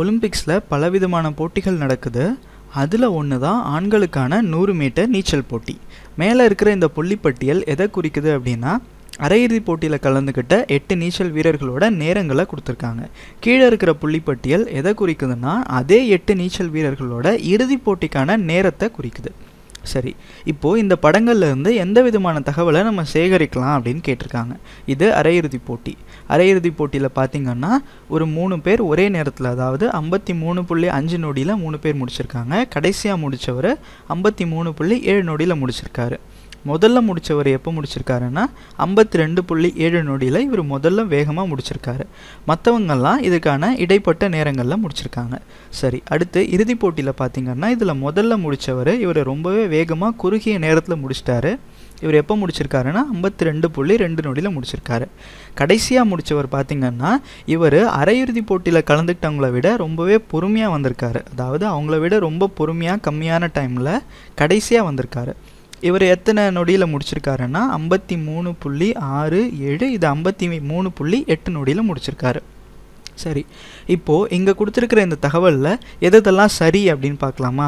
ஒலிம்பிக்ஸில் பலவிதமான போட்டிகள் நடக்குது. அதில் ஒன்று தான் ஆண்களுக்கான நூறு மீட்டர் நீச்சல் போட்டி. மேலே இருக்கிற இந்த புள்ளிப்பட்டியல் எதை குறிக்குது அப்படின்னா அரையிறுதி போட்டியில் கலந்துக்கிட்ட எட்டு நீச்சல் வீரர்களோட நேரங்களை கொடுத்துருக்காங்க. கீழே இருக்கிற புள்ளிப்பட்டியல் எதை குறிக்குதுன்னா அதே எட்டு நீச்சல் வீரர்களோட இறுதிப் போட்டிக்கான நேரத்தை குறிக்குது. சரி. இப்போது இந்த படங்கள்லேருந்து எந்த விதமான தகவலை நம்ம சேகரிக்கலாம் அப்படின்னு கேட்டிருக்காங்க. இது அரையிறுதி போட்டி. அரையிறுதி போட்டியில் பார்த்திங்கன்னா ஒரு மூணு பேர் ஒரே நேரத்தில் அதாவது ஐம்பத்தி மூணு புள்ளி அஞ்சு நொடியில் மூணு பேர் முடிச்சிருக்காங்க. கடைசியாக முடித்தவர் ஐம்பத்தி மூணு புள்ளி ஏழு நொடியில் முடிச்சிருக்காரு. முதல்ல முடித்தவர் எப்போ முடிச்சிருக்காருன்னா ஐம்பத்தி ரெண்டு புள்ளி ஏழு நொடியில் இவர் முதல்ல வேகமாக முடிச்சிருக்காரு. மற்றவங்கெல்லாம் இதுக்கான இடைப்பட்ட நேரங்களில் முடிச்சிருக்காங்க. சரி அடுத்து இறுதிப் போட்டியில் பார்த்தீங்கன்னா இதில் முதல்ல முடித்தவர் இவர் ரொம்பவே வேகமாக குறுகிய நேரத்தில் முடிச்சிட்டாரு. இவர் எப்போ முடிச்சிருக்காருன்னா ஐம்பத்தி ரெண்டு புள்ளி ரெண்டு நொடியில் முடிச்சிருக்காரு. கடைசியாக முடித்தவர் பார்த்திங்கன்னா இவர் அரையிறுதி போட்டியில் கலந்துக்கிட்டவங்கள விட ரொம்பவே பொறுமையாக வந்திருக்காரு. அதாவது அவங்கள விட ரொம்ப பொறுமையாக கம்மியான டைமில் கடைசியாக வந்திருக்காரு. இவர் எத்தனை நொடியில் முடிச்சிருக்காருன்னா ஐம்பத்தி மூணு புள்ளி ஆறு ஏழு இது ஐம்பத்தி மூணு புள்ளி எட்டு நொடியில் முடிச்சிருக்காரு. சரி இப்போது இங்கே கொடுத்துருக்கிற இந்த தகவலில் எதெல்லாம் சரி அப்படின்னு பார்க்கலாமா?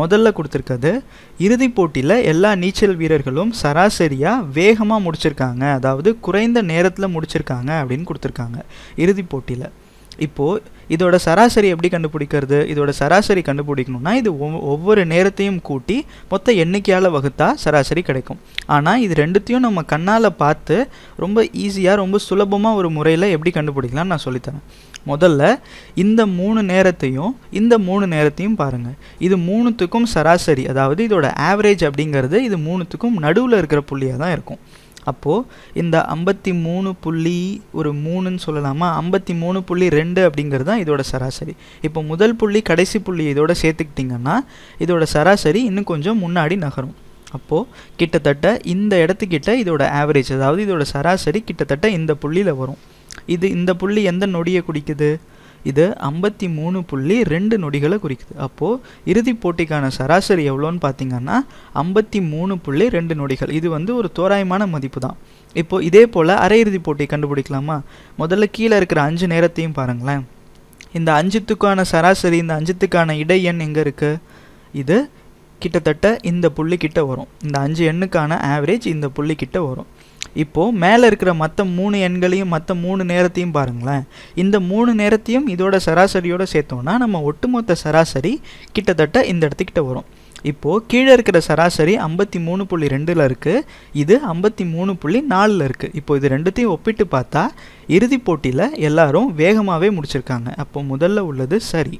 முதல்ல கொடுத்துருக்கிறது இறுதிப் போட்டியில் எல்லா நீச்சல் வீரர்களும் சராசரியாக வேகமாக முடிச்சிருக்காங்க அதாவது குறைந்த நேரத்தில் முடிச்சிருக்காங்க அப்படின்னு கொடுத்துருக்காங்க இறுதிப் போட்டியில். இப்போது இதோட சராசரி எப்படி கண்டுபிடிக்கிறது? இதோட சராசரி கண்டுபிடிக்கணும்னா இது ஒவ்வொரு நேரத்தையும் கூட்டி மொத்த எண்ணிக்கையால் வகுத்தா சராசரி கிடைக்கும். ஆனால் இது ரெண்டுத்தையும் நம்ம கண்ணால் பார்த்து ரொம்ப ஈஸியாக ரொம்ப சுலபமாக ஒரு முறையில் எப்படி கண்டுபிடிக்கலாம்னு நான் சொல்லித்தரேன். முதல்ல இந்த மூணு நேரத்தையும் இந்த மூணு நேரத்தையும் பாருங்கள் இது மூணுத்துக்கும் சராசரி அதாவது இதோட ஆவரேஜ் அப்படிங்கிறது இது மூணுத்துக்கும் நடுவில் இருக்கிற புள்ளியாக தான் இருக்கும். அப்போது இந்த ஐம்பத்தி மூணு புள்ளி ஒரு மூணுன்னு சொல்லலாமா? ஐம்பத்தி மூணு புள்ளி ரெண்டு அப்படிங்கிறது தான் இதோட சராசரி. இப்போ முதல் புள்ளி கடைசி புள்ளி இதோட சேர்த்துக்கிட்டிங்கன்னா இதோட சராசரி இன்னும் கொஞ்சம் முன்னாடி நகரும். அப்போது கிட்டத்தட்ட இந்த இடத்துக்கிட்ட இதோட ஆவரேஜ் அதாவது இதோட சராசரி கிட்டத்தட்ட இந்த புள்ளியில் வரும். இது இந்த புள்ளி எந்த நொடியை குடிக்குது? இது ஐம்பத்தி மூணு புள்ளி ரெண்டு நொடிகளை குறிக்குது. அப்போது இறுதிப் போட்டிக்கான சராசரி எவ்வளோன்னு பார்த்தீங்கன்னா ஐம்பத்தி மூணு புள்ளி ரெண்டு நொடிகள். இது வந்து ஒரு தோராயமான மதிப்பு தான் இப்போ இதே போல் அரையிறுதி போட்டி கண்டுபிடிக்கலாமா? முதல்ல கீழே இருக்கிற அஞ்சு நேரத்தையும் பாருங்களேன். இந்த அஞ்சுத்துக்கான சராசரி இந்த அஞ்சுத்துக்கான இடை எண் எங்கே இருக்குது இது கிட்டத்தட்ட இந்த புள்ளிக்கிட்ட வரும். இந்த அஞ்சு எண்ணுக்கான ஆவரேஜ் இந்த புள்ளிக்கிட்ட வரும். இப்போது மேலே இருக்கிற மற்ற மூணு எண்களையும் மற்ற மூணு நேரத்தையும் பாருங்களேன். இந்த மூணு நேரத்தையும் இதோட சராசரியோடு சேர்த்தோன்னா நம்ம ஒட்டுமொத்த சராசரி கிட்டத்தட்ட இந்த இடத்துக்கிட்ட வரும். இப்போது கீழே இருக்கிற சராசரி ஐம்பத்தி மூணு புள்ளி ரெண்டில் இருக்குது இது ஐம்பத்தி மூணு புள்ளி நாலில் இருக்குது இப்போ இது ரெண்டுத்தையும் ஒப்பிட்டு பார்த்தா இறுதிப் போட்டியில் எல்லாரும் வேகமாகவே முடிச்சிருக்காங்க. அப்போ முதல்ல உள்ளது சரி.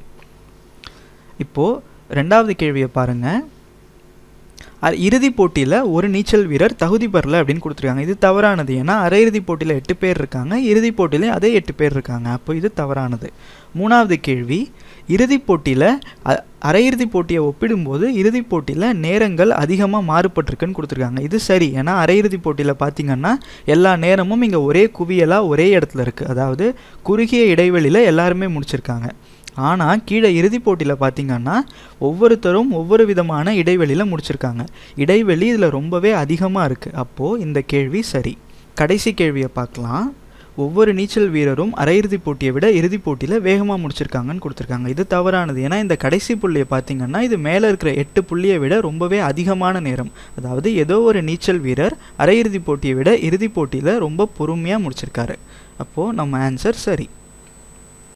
இப்போது ரெண்டாவது கேள்வியை பாருங்கள் இறுதிப் போட்டியில் ஒரு நீச்சல் வீரர் தகுதி பெறல அப்படின்னு கொடுத்துருக்காங்க. இது தவறானது. ஏன்னா அரையிறுதிப் போட்டியில் எட்டு பேர் இருக்காங்க. இறுதிப் போட்டியிலையும் அதே எட்டு பேர் இருக்காங்க. அப்போ இது தவறானது. மூணாவது கேள்வி. இறுதிப் போட்டியில் அ- அரையிறுதிப் போட்டியை ஒப்பிடும்போது இறுதிப் போட்டியில் நேரங்கள் அதிகமாக மாறுபட்டிருக்குன்னு கொடுத்துருக்காங்க. இது சரி. ஏன்னா அரையிறுதிப் போட்டியில் பார்த்தீங்கன்னா எல்லா நேரமும் இங்கே ஒரே குவியலாக ஒரே இடத்துல இருக்குது அதாவது குறுகிய இடைவெளியில் எல்லாருமே முடிச்சிருக்காங்க. ஆனால் கீழே இறுதிப் போட்டியில் பார்த்தீங்கன்னா ஒவ்வொருத்தரும் ஒவ்வொரு விதமான இடைவெளியில் முடிச்சிருக்காங்க. இடைவெளி இதில் ரொம்பவே அதிகமாக இருக்குது அப்போது இந்த கேள்வி சரி. கடைசி கேள்வியை பார்க்கலாம். ஒவ்வொரு நீச்சல் வீரரும் அரையிறுதிப் போட்டியை விட இறுதிப் போட்டியில் வேகமாக முடிச்சிருக்காங்கன்னு கொடுத்துருக்காங்க. இது தவறானது. ஏன்னா இந்த கடைசி புள்ளியை பார்த்தீங்கன்னா இது மேலே இருக்கிற எட்டு புள்ளியை விட ரொம்பவே அதிகமான நேரம். அதாவது ஏதோ ஒரு நீச்சல் வீரர் அரையிறுதிப் போட்டியை விட இறுதிப் போட்டியில் ரொம்ப பொறுமையாக முடிச்சிருக்காரு. அப்போது நம்ம ஆன்சர் சரி.